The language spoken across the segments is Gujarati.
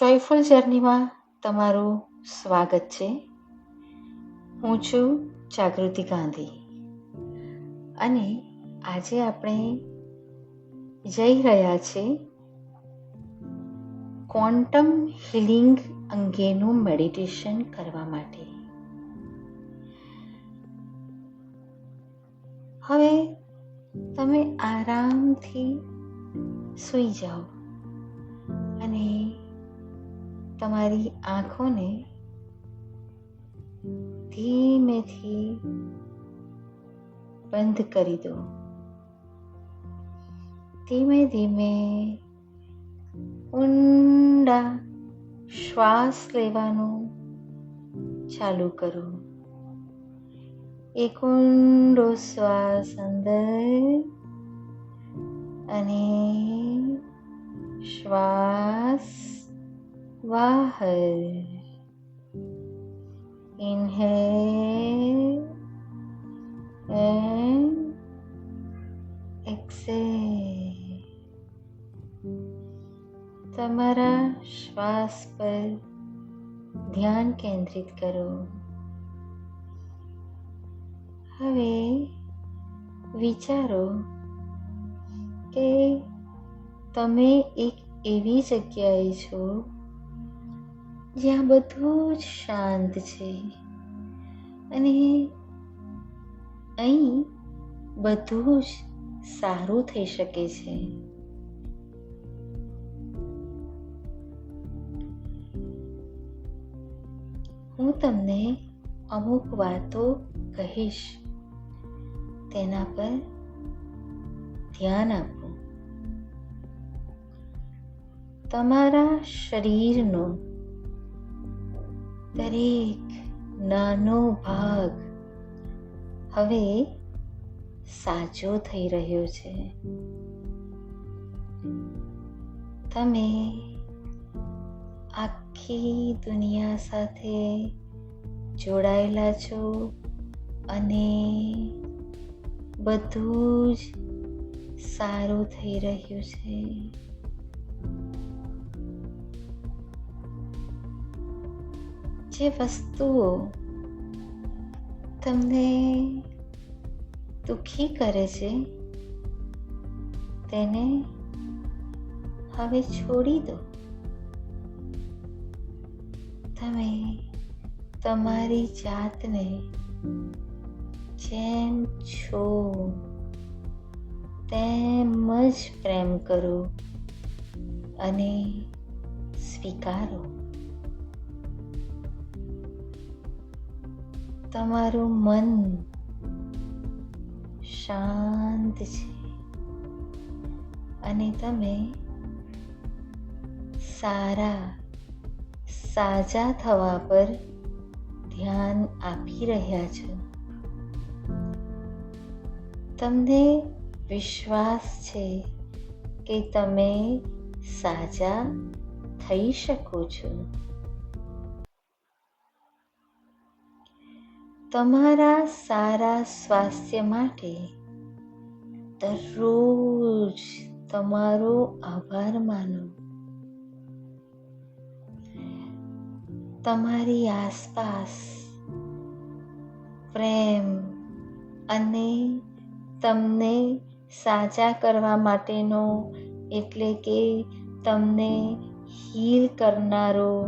જોયફુલ જર્નીમાં તમારું સ્વાગત છે. હું છું જાગૃતિ ગાંધી. અને આજે આપણે જઈ રહ્યા છે ક્વોન્ટમ હિલિંગ અંગેનું મેડિટેશન કરવા માટે. હવે તમે આરામથી સૂઈ જાઓ. તમારી આંખોને ધીમેથી બંધ કરી દો. ધીમે ધીમે ઊંડા શ્વાસ લેવાનું ચાલુ કરો. એક ઊંડો શ્વાસ અંદર અને શ્વાસ બહાર inhale and exhale તમારા શ્વાસ પર ધ્યાન કેન્દ્રિત કરો હવે વિચારો કે તમે એક એવી જગ્યાએ છો જ્યાં બધું જ શાંત છે. અને અહીં બધું જ સારું થઈ શકે છે. હું તમને અમુક વાતો કહીશ. તેના પર ધ્યાન આપો. તમારા શરીરનો દરેક નાનો ભાગ હવે સાચો થઈ રહ્યો છે. તમે આખી દુનિયા સાથે જોડાયેલા છો અને બધું જ સારું થઈ રહ્યું છે. જે વસ્તુઓ તમને દુઃખી કરે છે, તેને હવે છોડી દો. તમે તમારી જાતને જેમ છો તેમ જ પ્રેમ કરો અને સ્વીકારો. તમારું મન શાંત છે અને તમે સારા, સાજા થવા પર ધ્યાન આપી રહ્યા છો. તમને વિશ્વાસ છે કે તમે સાજા થઈ શકો છો. તમારા સારા સ્વાસ્થ્ય માટે દરરોજ તમારો આભાર માનો. તમારી આસપાસ પ્રેમ અને તમને સાજા કરવા માટેનો એટલે કે તમને હીલ કરનારો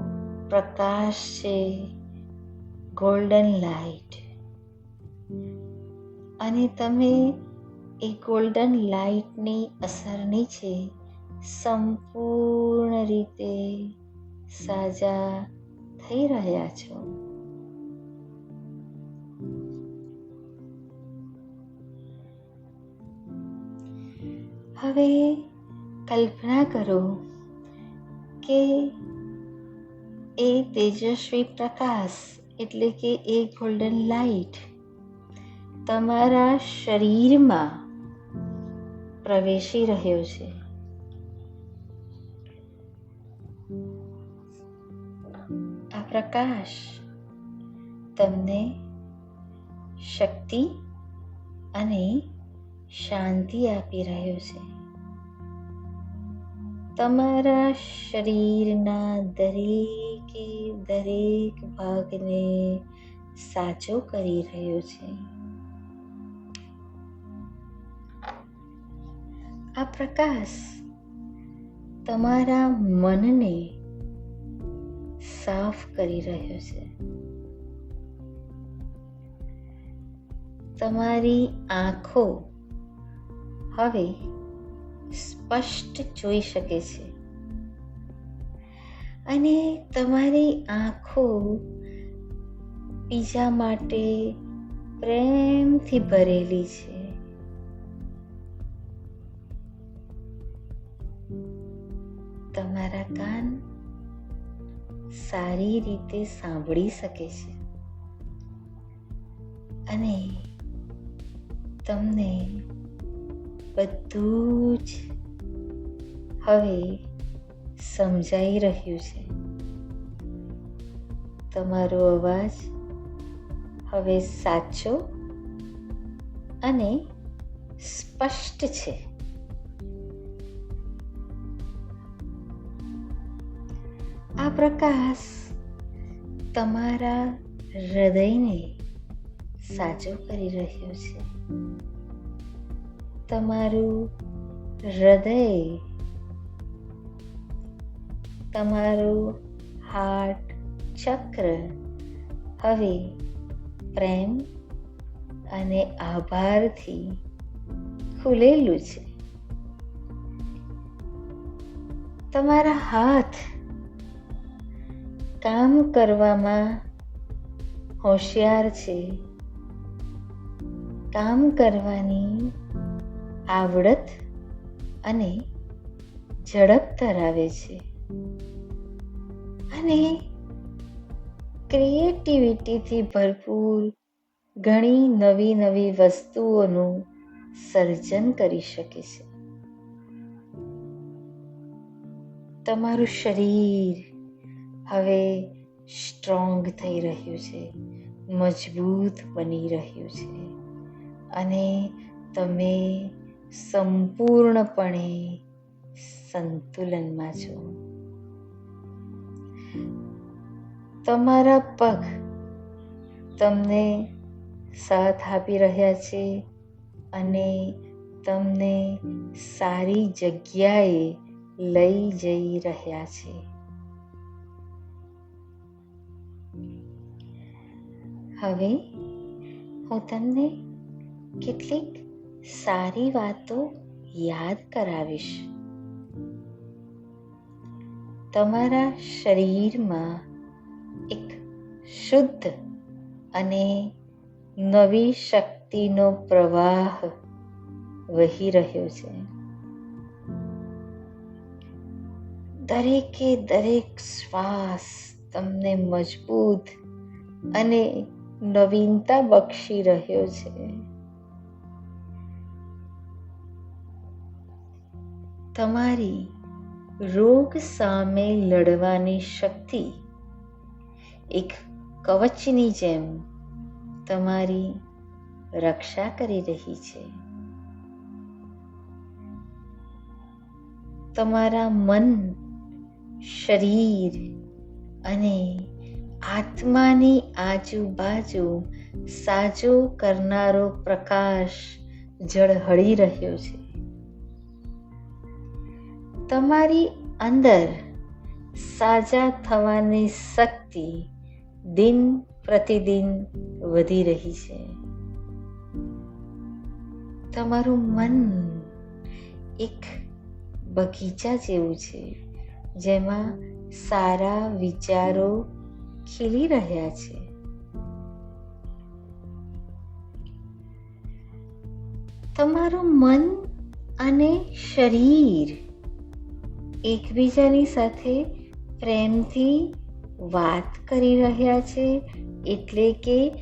પ્રકાશ છે. ગોલ્ડન લાઇટ અને તમે એ ગોલ્ડન લાઇટની અસરની છે સંપૂર્ણ રીતે સાજા થઈ રહ્યા છો. હવે કલ્પના કરો કે એ તેજસ્વી પ્રકાશ એટલે કે એ ગોલ્ડન લાઈટ તમારા શરીરમાં પ્રવેશી રહ્યો છે. આ પ્રકાશ તમને શક્તિ અને શાંતિ આપી રહ્યો છે. તમારા શરીરના દરેકે દરેક ભાગને સાચો કરી રહ્યો છે. આ પ્રકાશ તમારા મનને સાફ કરી રહ્યો છે. તમારી આંખો હવે સ્પષ્ટ જોઈ શકે છે. અને તમારી આંખો બીજા માટે પ્રેમથી ભરેલી છે. તમારા કાન સારી રીતે સાંભળી શકે છે. અને તમને બધું જ હવે સમજાઈ રહ્યું છે. તમારો અવાજ હવે સાચો અને સ્પષ્ટ છે. આ પ્રકાશ તમારા હૃદયને સાચો કરી રહ્યો છે. તમારું હૃદય તમારું હાર્ટ ચક્ર. હવે પ્રેમ અને આભારથી ખુલેલું છે. તમારા હાથ કામ કરવામાં હોશિયાર છે. કામ કરવાની આવડત અને ઝડપ ધરાવે છે. અને ક્રિએટિવિટીથી ભરપૂર ઘણી નવી નવી વસ્તુઓનું સર્જન કરી શકે છે. તમારું શરીર હવે સ્ટ્રોંગ થઈ રહ્યું છે, મજબૂત બની રહ્યું છે અને તમે સંપૂર્ણપણે સંતુલનમાં છો. તમારા પગ તમને સાથ આપી રહ્યા છે અને તમને સારી જગ્યાએ લઈ જઈ રહ્યા છે. હવે હું તમને કેટલીક સારી વાતો યાદ કરાવીશ. તમારા શરીરમાં એક શુદ્ધ અને નવી શક્તિનો પ્રવાહ વહી રહ્યો છે. દરેકે દરેક શ્વાસ તમને મજબૂત અને નવીનતા બક્ષી રહ્યો છે. તમારી રોગ સામે લડવાની શક્તિ એક કવચની જેમ તમારી રક્ષા કરી રહી છે. તમારા મન, શરીર અને આત્માની આજુબાજુ સાજો કરનારો પ્રકાશ ઝળહળી રહ્યો છે. તમારી અંદર સાજા થવાની શક્તિ દિન પ્રતિદિન વધી રહી છે. તમારું મન એક બગીચા જેવું છે, જેમાં સારા વિચારો ખીલી રહ્યા છે. તમારું મન અને શરીર એકબીજાની સાથે પ્રેમથી વાત કરી રહ્યા છે એટલે કે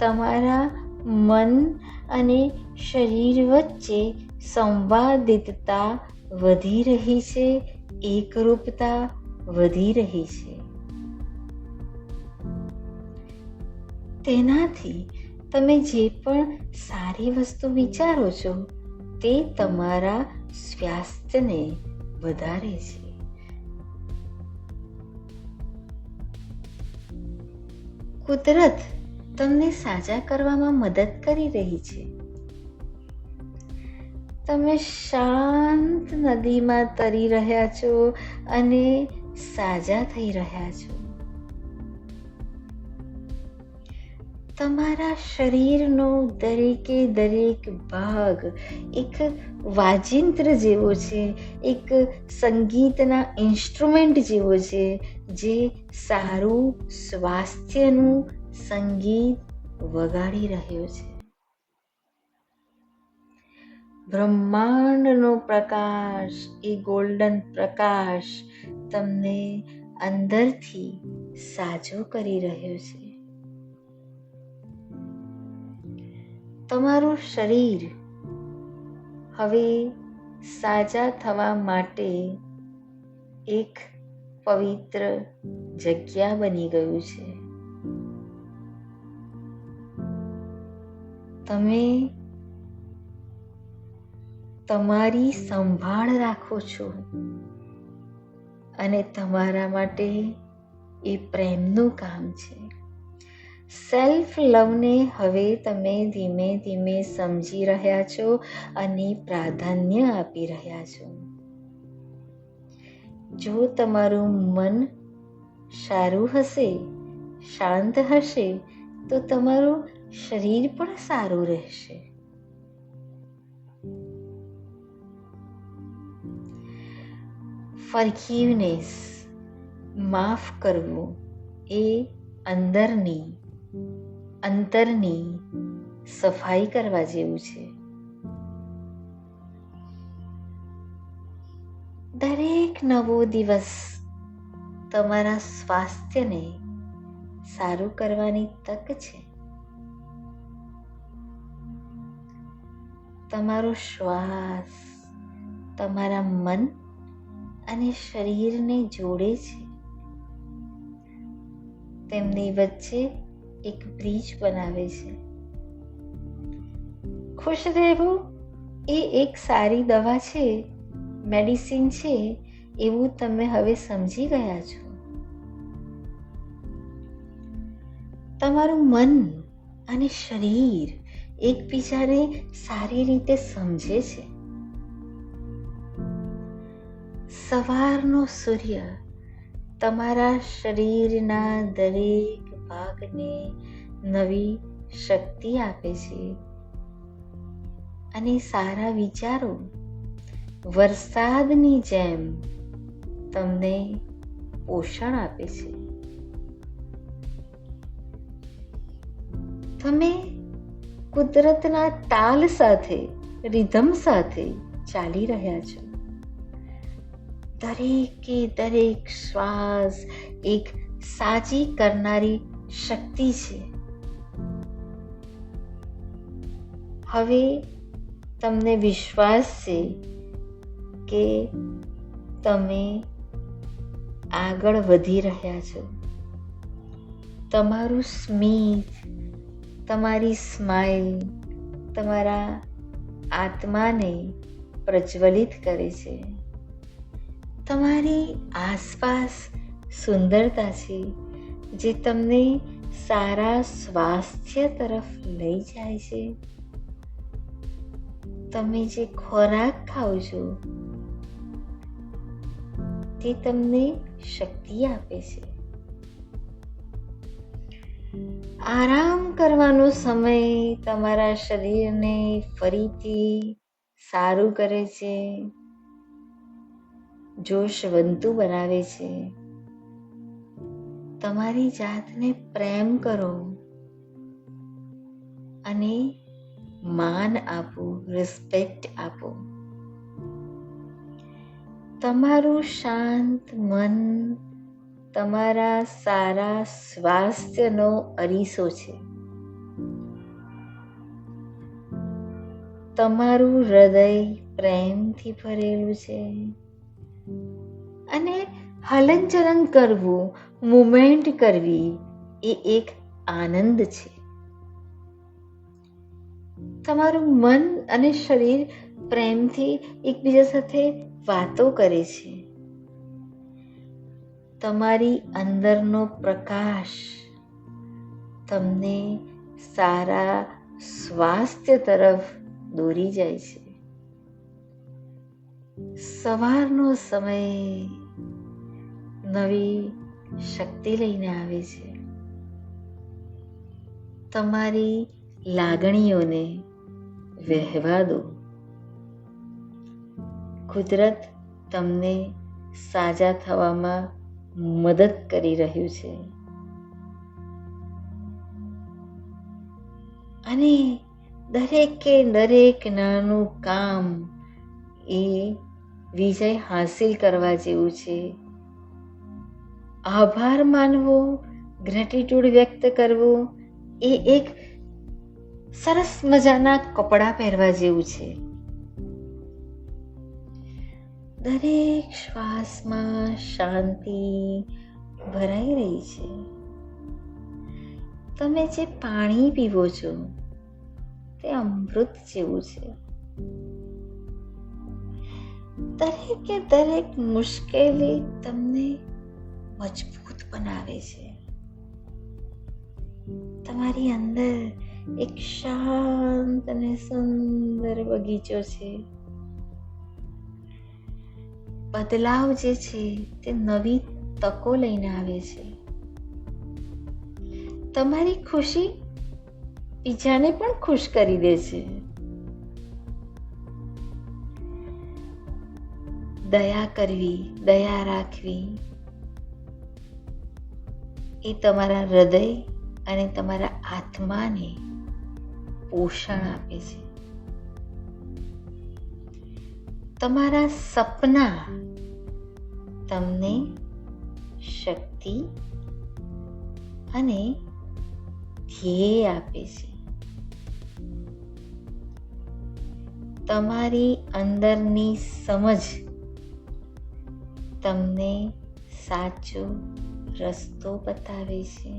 તમારા મન અને શરીર વચ્ચે સંવાદિતતા વધી રહી છે, એકરૂપતા વધી રહી છે. તેનાથી તમે જે પણ સારી વસ્તુ વિચારો છો, તે તમારા સ્વાસ્થ્યને વધારે છે. કુદરત તમને સાજા કરવામાં મદદ કરી રહી છે. તમે શાંત નદીમાં તરી રહ્યા છો અને સાજા થઈ રહ્યા છો. તમારા શરીરનો દરેકે દરેક ભાગ એક વાજિંત્ર જેવો છે, એક સંગીતના ઇન્સ્ટ્રુમેન્ટ જેવો છે, જે સારું સ્વાસ્થ્યનું સંગીત વગાડી રહ્યો છે. બ્રહ્માંડનો પ્રકાશ, એ ગોલ્ડન પ્રકાશ, તમને અંદરથી સાજો કરી રહ્યો છે. તમારું શરીર હવે સાજા થવા માટે એક પવિત્ર જગ્યા બની ગયું છે. તમે તમારી સંભાળ રાખો છો અને તમારા માટે એ પ્રેમનું કામ છે. સેલ્ફ લવને હવે તમે ધીમે ધીમે સમજી રહ્યા છો અને પ્રાધાન્ય આપી રહ્યા છો. જો તમારું મન સારું હશે, શાંત હશે, તો તમારું શરીર પણ સારું રહેશે. ફરગીવનેસ માફ કરવું એ અંદરની અંતરની સફાઈ કરવા જેવું છે. દરેક નવો દિવસ તમારા સ્વાસ્થ્યને સારું કરવાની તક છે. તમારો શ્વાસ તમારા મન અને શરીરને જોડે છે. તેમની વચ્ચે એક બ્રિજ બનાવે છે. ખુશ રહેવું એ એક સારી દવા છે, મેડિસિન છે, એવું તમે હવે સમજી ગયા છો. તમારું મન અને શરીર એકબીજાને સારી રીતે સમજે છે. સવારનો સૂર્ય તમારા શરીરના દરેક ભાગને નવી શક્તિ આપે છે. અને સારા વિચારો, વરસાદની જેમ તમને પોષણ આપે છે. તમે કુદરતના તાલ સાથે, રિધમ સાથે ચાલી રહ્યા છો. દરેકે દરેક શ્વાસ એક સાજી કરનારી શક્તિ છે. હવે તમને વિશ્વાસ છે કે તમે આગળ વધી રહ્યા છો. તમારું સ્મિત, તમારી સ્માઇલ તમારા આત્માને પ્રજ્વલિત કરે છે. તમારી આસપાસ સુંદરતા છે. જે તમને સારા સ્વાસ્થ્ય તરફ લઈ જાય છે. તમે જે ખોરાક ખાઓ છો, તે તમને શક્તિ આપે છે. આરામ કરવાનો સમય તમારા શરીરને ફરીથી સારું કરે છે, જોશવંતું બનાવે છે. તમારી જાતને પ્રેમ કરો અને માન આપો રિસ્પેક્ટ આપો. તમારું શાંત મન, તમારા સારા સ્વાસ્થ્યનો અરીસો છે. તમારું હૃદય પ્રેમથી ભરેલું છે. અને હલનચલન કરવું, મુમેન્ટ કરવી, એ એક આનંદ છે. તમારું મન અને શરીર પ્રેમથી એકબીજા સાથે વાતો કરે છે. તમારી અંદરનો પ્રકાશ તમને સારા સ્વાસ્થ્ય તરફ દોરી જાય છે. સવારનો સમય નવી શક્તિ લઈને આવે છે. તમારી લાગણીઓને વહેવા દો. કુદરત તમને સાજા થવામાં મદદ કરી રહ્યું છે. અને દરેકે દરેક નાનું કામ એ વિજય હાસિલ કરવા જેવું છે. આભાર માનવો ગ્રેટિટ્યુડ વ્યક્ત કરવો, એ એક સરસ મજાના કપડાં પહેરવા જેવું છે. દરેક શ્વાસમાં શાંતિ ભરાઈ રહી છે. તમે જે પાણી પીવો છો, તે અમૃત જેવું છે. દરેકે દરેક મુશ્કેલી તમને મજબૂત બનાવે છે. તમારી અંદર એક શાંત અને સુંદર બગીચો છે. બદલાવ જે છે તે નવી તકો લઈને આવે છે. તમારી ખુશી બીજાને પણ ખુશ કરી દે છે. દયા કરવી, દયા રાખવી એ તમારા હૃદય અને તમારા આત્માને પોષણ આપે છે. તમારા સપના તમને શક્તિ અને ધ્યેય આપે છે. તમારી અંદરની સમજ તમને સાચો રસ્તો બતાવે છે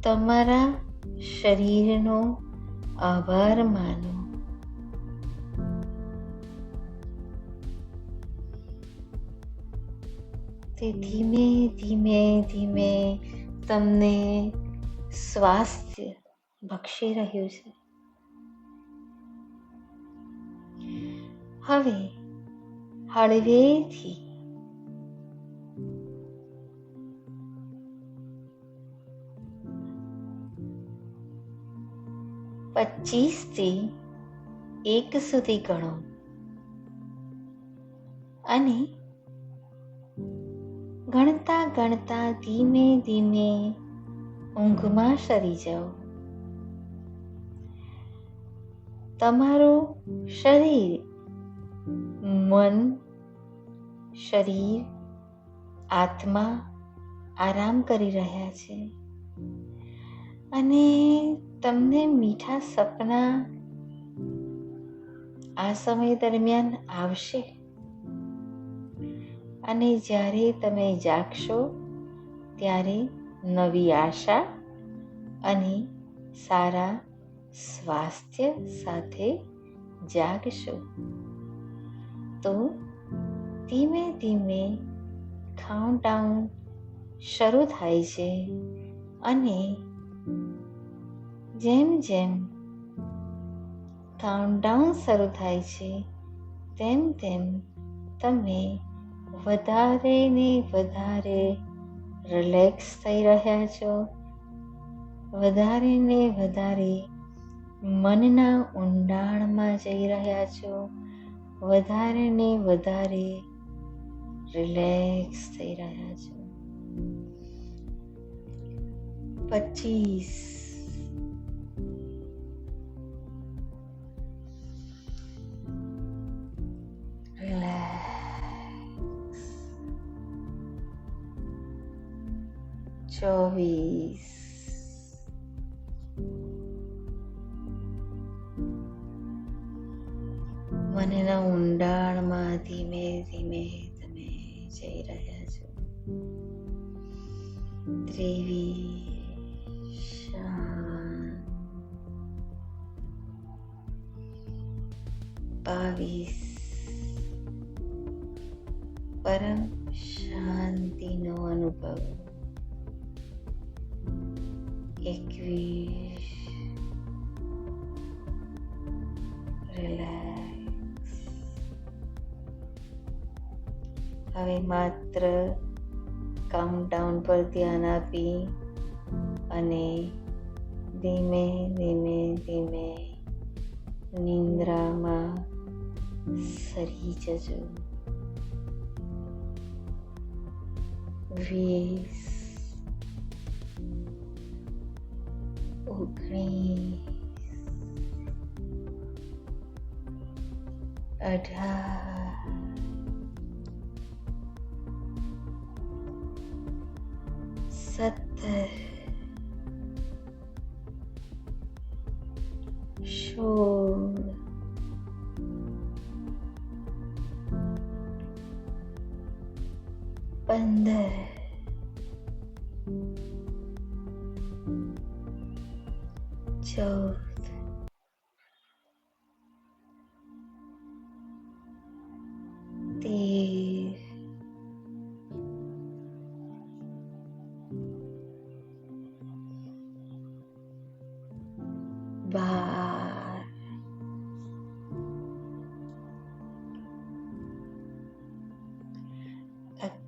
તમારા શરીરનો આભાર માનો તે ધીમે ધીમે ધીમે તમને સ્વાસ્થ્ય બક્ષી રહ્યું છે હવે હળવેથી પચીસથી એક સુધી ગણો અને ગણતા ગણતા ધીમે ધીમે ઊંઘમાં સરી જાઓ. તમારું શરીર મન, શરીર, આત્મા આરામ કરી રહ્યા છે. અને તમને મીઠા સપના આ સમય દરમિયાન આવશે. અને જ્યારે તમે જાગશો, ત્યારે નવી આશા અને સારા સ્વાસ્થ્ય સાથે જાગશો. તો ધીમે ધીમે કાઉન્ટડાઉન શરૂ થાય છે અને જેમ જેમ કાઉન્ટડાઉન શરૂ થાય છે, તેમ તેમ તમે વધારે ને વધારે રિલેક્સ થઈ રહ્યા છો. વધારે ને વધારે મનના ઊંડાણમાં જઈ રહ્યા છો. વધારે ને વધારે રિલેક્સ થઈ રહ્યા છો. પચીસ. રિલેક્સ અને એના ઊંડાણમાં ધીમે ધીમે તમે જઈ રહ્યા છો. ત્રેવીસ બાવીસ. પરમ શાંતિનો અનુભવ. એકવીસ માત્ર કાઉન્ટડાઉન પર ધ્યાન આપી અને ધીમે ધીમે ધીમે નિંદ્રામાં સરી જજો. વીસ, ઓગણીસ, અઢાર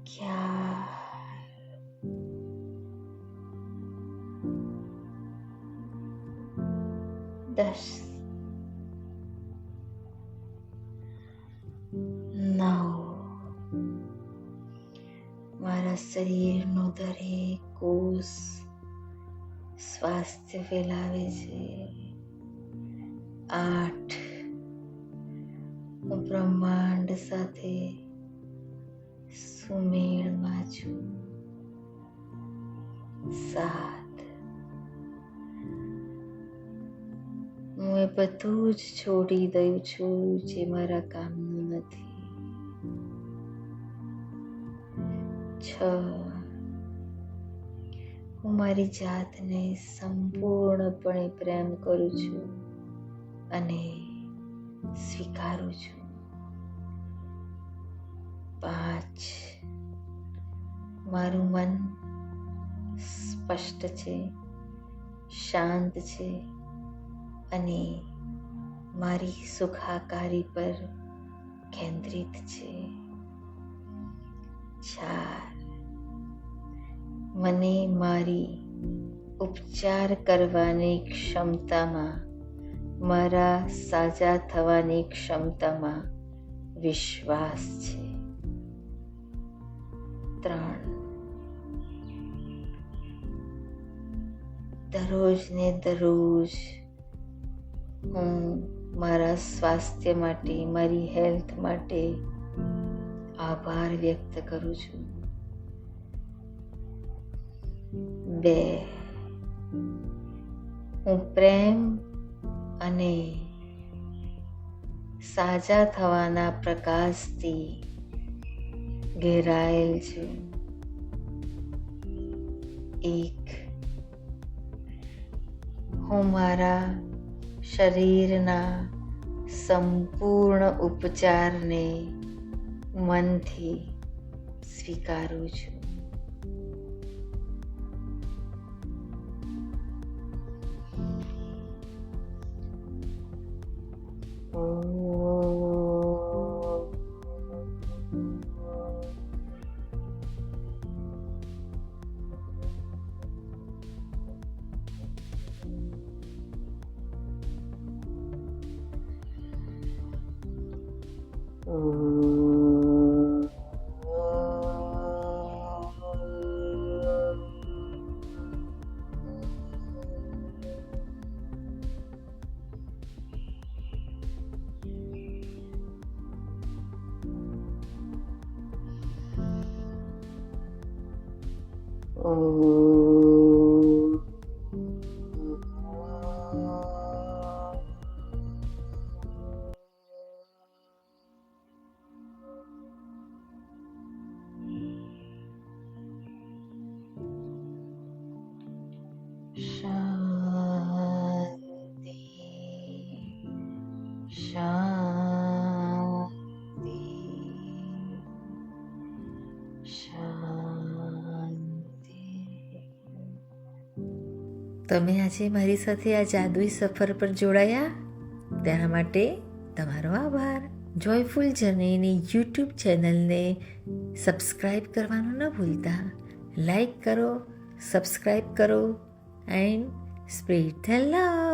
અગિયાર દસ નવ મારા શરીરનો દરેક કોષ સ્વાસ્થ્ય ફેલાવે છે આઠ બ્રહ્માંડ સાથે સુમેળમાં છું સાત. હું એ બધું જ છોડી દઉં છું જે મારા કામનું નથી. છ. હું મારી જાતને સંપૂર્ણપણે પ્રેમ કરું છું અને સ્વીકારું છું. પાંચ. મારું મન સ્પષ્ટ છે, શાંત છે અને મારી સુખાકારી પર કેન્દ્રિત છે. ચાર. મને મારી ઉપચાર કરવાની ક્ષમતામાં, મારા સાજા થવાની ક્ષમતામાં વિશ્વાસ છે. ત્રણ. દરરોજ ને દરરોજ હું મારા સ્વાસ્થ્ય માટે, મારી હેલ્થ માટે આભાર વ્યક્ત કરું છું. બે, હું પ્રેમ અને સાજા થવાના પ્રકાશથી ઘેરાયેલ છું. એક હું મારા શરીરના સંપૂર્ણ ઉપચારને મનથી સ્વીકારું છું. શાંતિ તમે આજે મારી સાથે આ જાદુઈ સફર પર જોડાયા? તેના માટે તમારો આભાર. જોયફુલ જર્નીની યુટ્યુબ ચેનલને સબસ્ક્રાઈબ કરવાનું ન ભૂલતા. લાઈક કરો સબસ્ક્રાઈબ કરો એન્ડ સ્પ્રેડ ધ લવ